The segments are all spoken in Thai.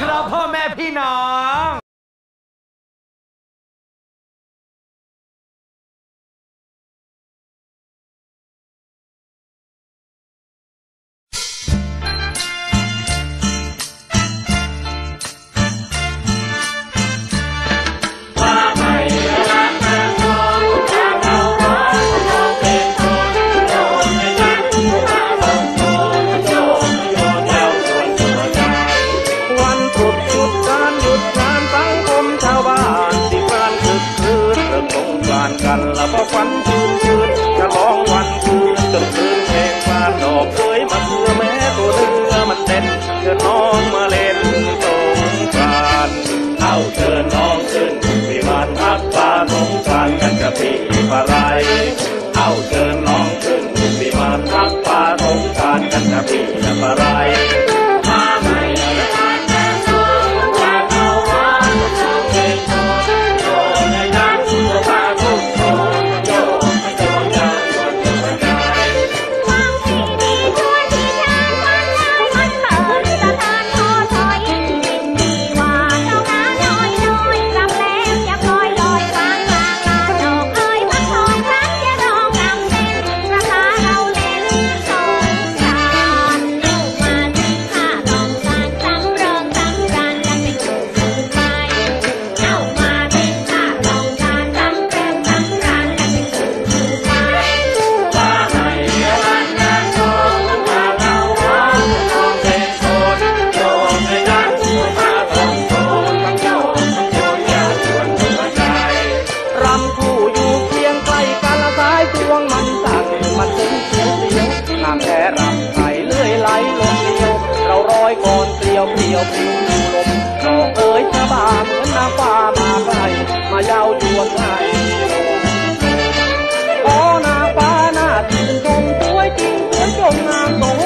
ครับพ่ หยุดการหยุดงานสังคมชาวบ้านที่การคึกคืนเริ่มสงกรานกันแล้วพอฝันชื่นชื่นฉลองวันคืนจนคืนเพลงพานดอกเคยมาเคือแม้ตัวเรือมันเต้นเชิญน้องมาเล่นสงกรานเอาเชิญน้องขึ้นวิมานพักปลาสงกรานกันกับพี่ปลาไหลเอาเชิญน้องขึ้นวิมานพักปลาสงกรานกันกับพี่ปลาไยวเปียวปลิวลมดอกเอ๋ยชะบาเหมือนน้ำฟ้ามาไกลมายาวยวนให้โอ้นางฟ้าหน้าตื่นชมสวยจริงสวยจงงามโตส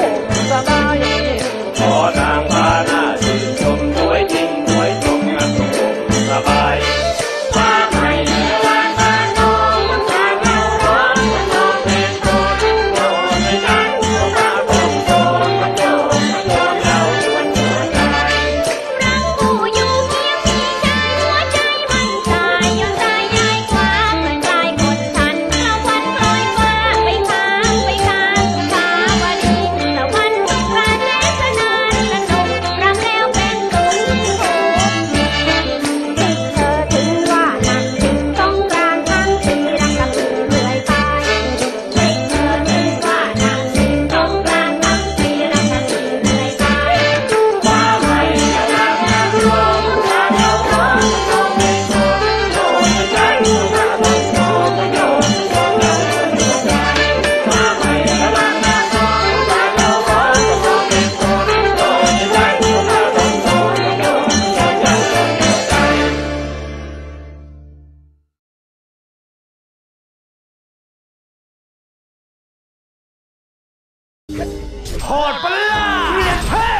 โหดปะล่ะเรียนเ